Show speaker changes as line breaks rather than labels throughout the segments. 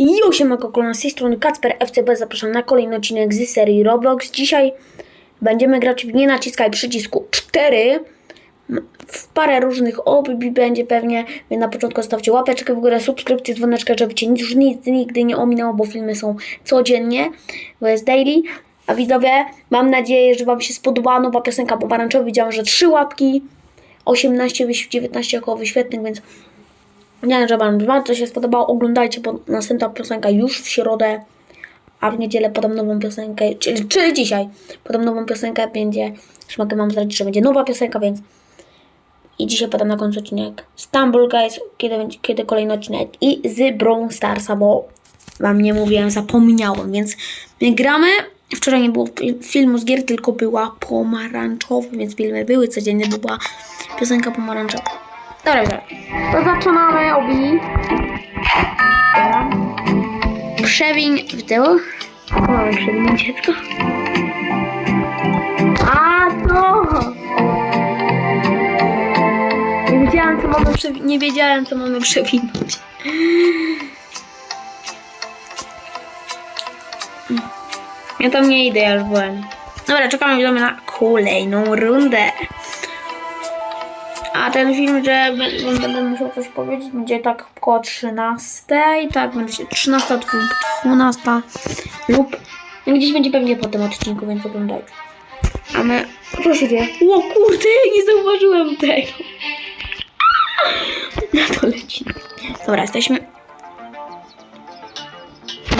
Jo, siemako, kolana z tej strony Kacper FCB. Zapraszam na kolejny odcinek z serii Roblox. Dzisiaj będziemy grać w nie naciskaj przycisku 4 w parę różnych obi będzie pewnie, więc na początku zostawcie łapeczkę w górę, subskrypcję, dzwoneczkę, żeby Cię nic, nic nigdy nie ominęło, bo filmy są codziennie, bo jest daily. A widzowie, mam nadzieję, że Wam się spodobała nowa piosenka pomarańczowa. Widziałam, że 3 łapki, 18, wyś- 19 około wyświetleń, więc nie że Wam bardzo się spodobało. Oglądajcie, bo następna piosenka już w środę, a w niedzielę podam nową piosenkę, czyli, czyli dzisiaj podam nową piosenkę, będzie, już mogę Wam że będzie nowa piosenka, więc i dzisiaj podam na końcu odcinek Stumble Guys, kiedy, kiedy kolejny odcinek i z Brawl Starsa, bo Wam nie mówiłem, zapomniałem, więc my gramy. Wczoraj nie było fi- filmu z gier, tylko była pomarańczowa, więc filmy były codziennie, była piosenka pomarańczowa. Dobra, dobra. To zaczynamy, Obi. Przewiń w tył. Mamy przewinąć dziecko? A, to! Nie wiedziałem, co mamy przewi- nie wiedziałem, co mamy przewinąć. Ja tam nie idę, ja już byłem. Dobra, czekamy widzowie na kolejną rundę. A ten film, że będę musiał coś powiedzieć, będzie tak około 13. Tak, będzie się 13 lub 12 lub gdzieś będzie pewnie po tym odcinku, więc oglądajcie. A my. Co się dzieje? O kurde, nie zauważyłem tego. Na to leci. Dobra, jesteśmy.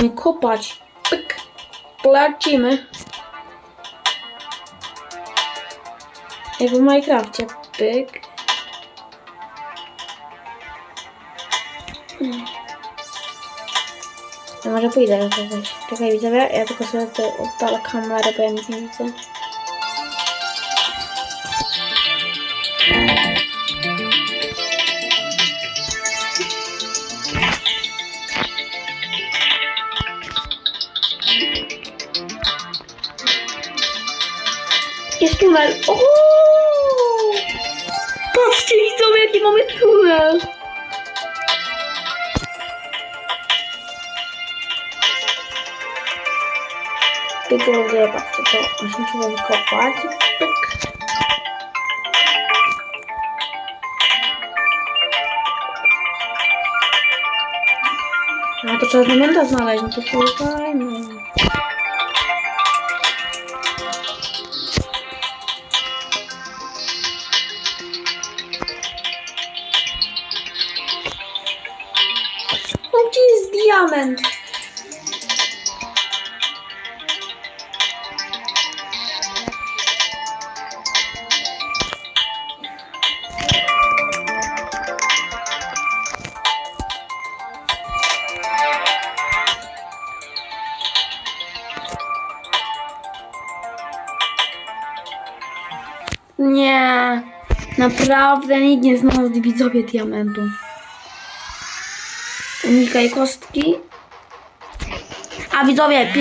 Nie kopać. Pyk. Lecimy. Jak w Minecrafcie. Pyk. Ja może pójdę do kogoś. Czekaj, widzowie, ja tylko sobie tutaj oddalę kamerę, bo ja nic nie widzę. Jest tunel! O! Patrzcie, widzowie, jaki mamy tunel! Tylko lubię, patrzcie, to musimy wykopać. Pyk. No to trzeba diamenta znaleźć, no to szukajmy. Gdzie jest diament? Naprawdę nikt nie znalazł widzowie diamentu. Unikaj kostki. A widzowie,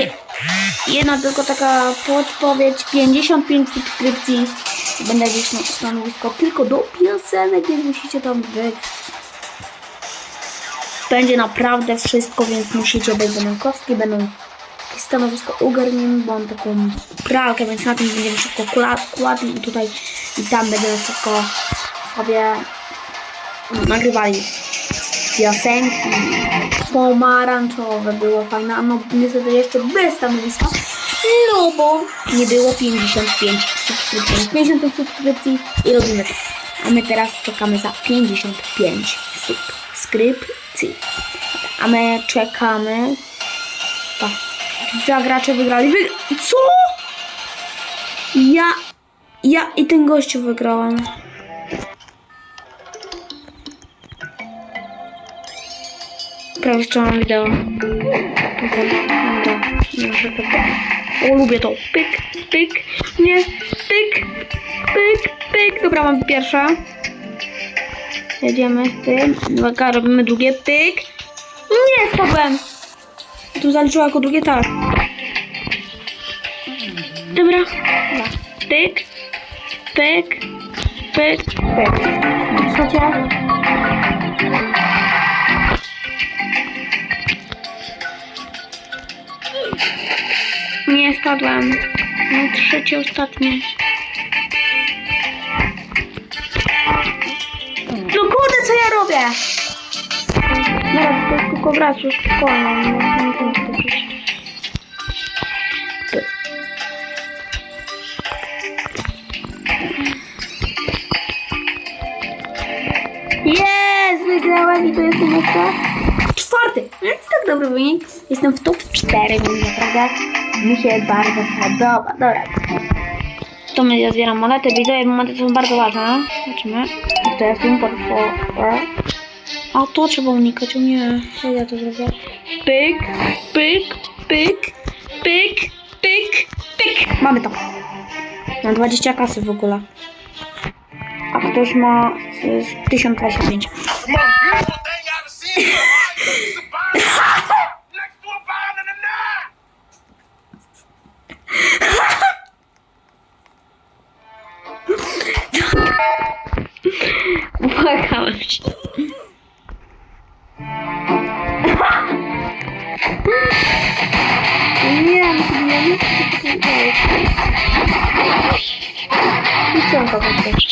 jedna tylko taka podpowiedź, 55 subskrypcji. Będę gdzieś na stanowisko tylko do piosenek, więc musicie tam być. Będzie naprawdę wszystko, więc musicie być. Będą kostki, będą stanowisko ogarniemy, bo mam taką pralkę, więc na tym będziemy kla- kładli i tutaj i tam będziemy wszystko sobie nagrywali piosenki pomarańczowe było fajne, a no niestety jeszcze bez stanowiska, no bo nie było 55 subskrypcji, 55 subskrypcji i robimy to. A my teraz czekamy za 55 subskrypcji. A my czekamy. Pa. Dwa gracze wygrali. Wygra Co? Ja, ja i ten gościu wygrałam. Prawie jeszcze wideo. O, lubię to. Pyk, pyk, nie, pyk, pyk, pyk. Dobra, mam pierwsza. Jedziemy z tym. Uwaga, robimy drugie, pyk. Nie, spadłem. Tu zaliczyła jako drugie tak. Dobra. Pyk, pyk, pyk, pyk. Chociaż... Nie spadłam. No trzecie, ostatnie. No kurde, co ja robię? Już spokojnie. Nie nie wiem, co to. Jest! Wygrałem i to jest jeszcze czwarty. Więc tak dobry wynik. Jestem w top 4, więc naprawdę mi się bardzo podoba. Dobra. To my ja zbieram monety. Widzowie, monety są bardzo ważne. Zobaczymy. To jest import for... A to trzeba unikać. O nie, jak ja to zrobię? Pyk, pyk, pyk, pyk, pyk, pyk. Mamy to. Mam 20 kasy w ogóle. A ktoś ma y, z 1025.
The most
Nie, nie, nie. I co on to chce?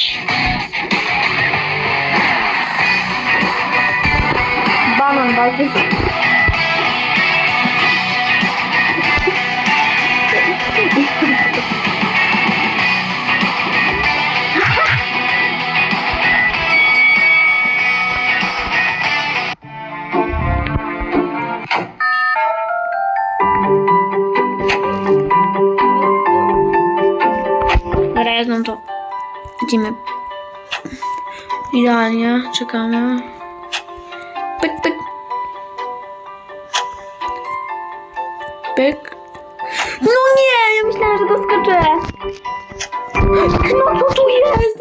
Dobra, ja znam to. Idziemy. Idealnie, czekamy. Pyk, pyk. Pyk. No nie, ja myślałam, że doskoczę. No co tu jest?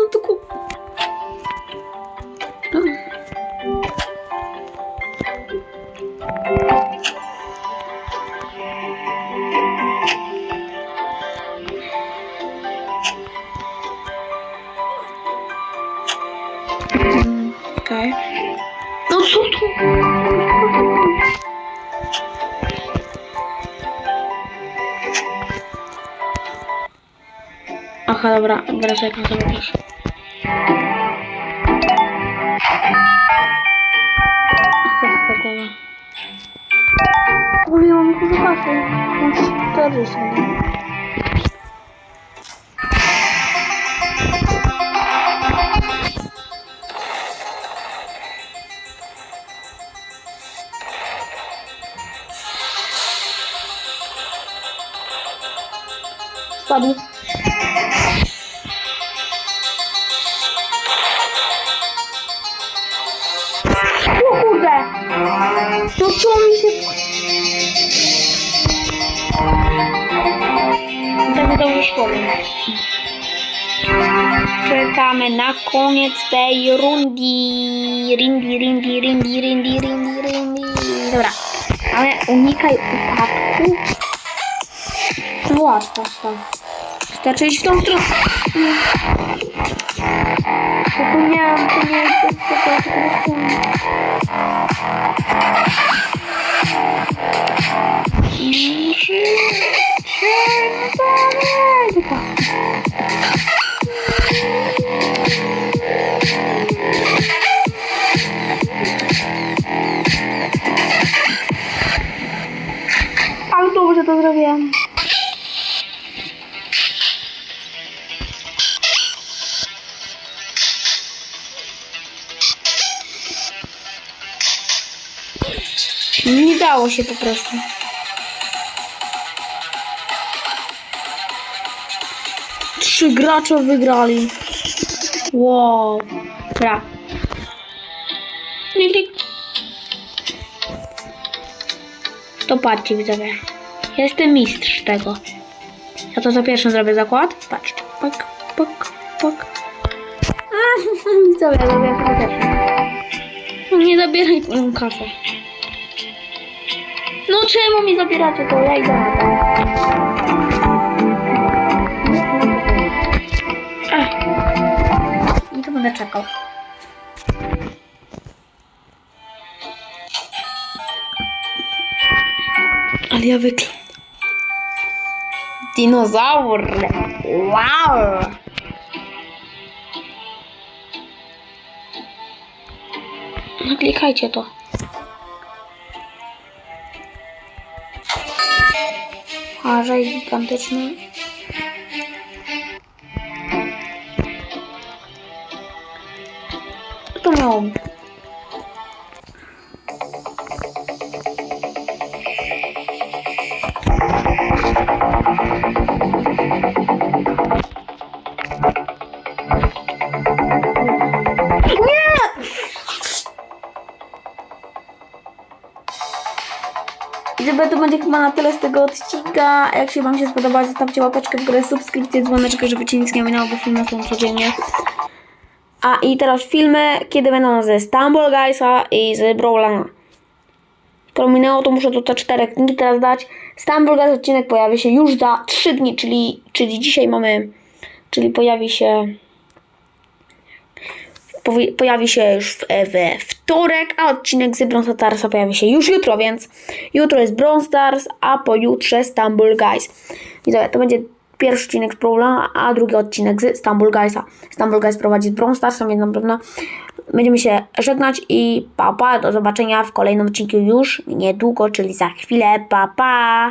Aha, dobra, wracaj jak sobie też. Ach, za głowa. Oj, ja mam dużo kasy. Mam 40. Spadł. Tak to już powiem. Czekamy na koniec tej rundy. Rindy, rindy, rindy, rindy, rindy, rindy. Dobra. Ale unikaj upadku. No łatwo to. Wystarczy iść w tą stronę. Zapomniałam, to nie jest to, co Dobrze to zrobiłam. Nie dało się po prostu. Trzy gracze wygrali. Wow. Dobra. To patrzcie widzowie. Jestem mistrz tego. Ja to za pierwszym zrobię zakład. Patrzcie. Pak, pak, pak. A, widzowie, ja zrobię nie zabieraj moją kasę. No czemu mi zabieracie to? Ja idę. I to będę czekał. Ale ja wyklę. Dinozaur. Wow. No klikajcie to. Harzaj gigantyczny. Co to Gdyby to będzie chyba na tyle z tego odcinka. Jak się Wam się spodoba, zostawcie łapeczkę w górę, subskrypcję, dzwoneczek, żeby Cię nic nie minęło, bo filmy są codziennie. A i teraz filmy, kiedy będą ze Stumble Guysa i z Brawlana. To minęło, to muszę to te cztery dni teraz dać. Stumble Guys odcinek pojawi się już za 3 dni, czyli, czyli dzisiaj mamy, czyli pojawi się pojawi się już we wtorek, a odcinek z Bronze Starsa pojawi się już jutro, więc jutro jest Bronze Stars, a pojutrze Stumble Guys. Widzowie, to będzie pierwszy odcinek z Brawla, a drugi odcinek z Stumble Guysa. Stumble Guys prowadzi z Bronze Starsem, jedną pewno. Będziemy się żegnać i pa, pa, do zobaczenia w kolejnym odcinku już niedługo, czyli za chwilę, pa, pa!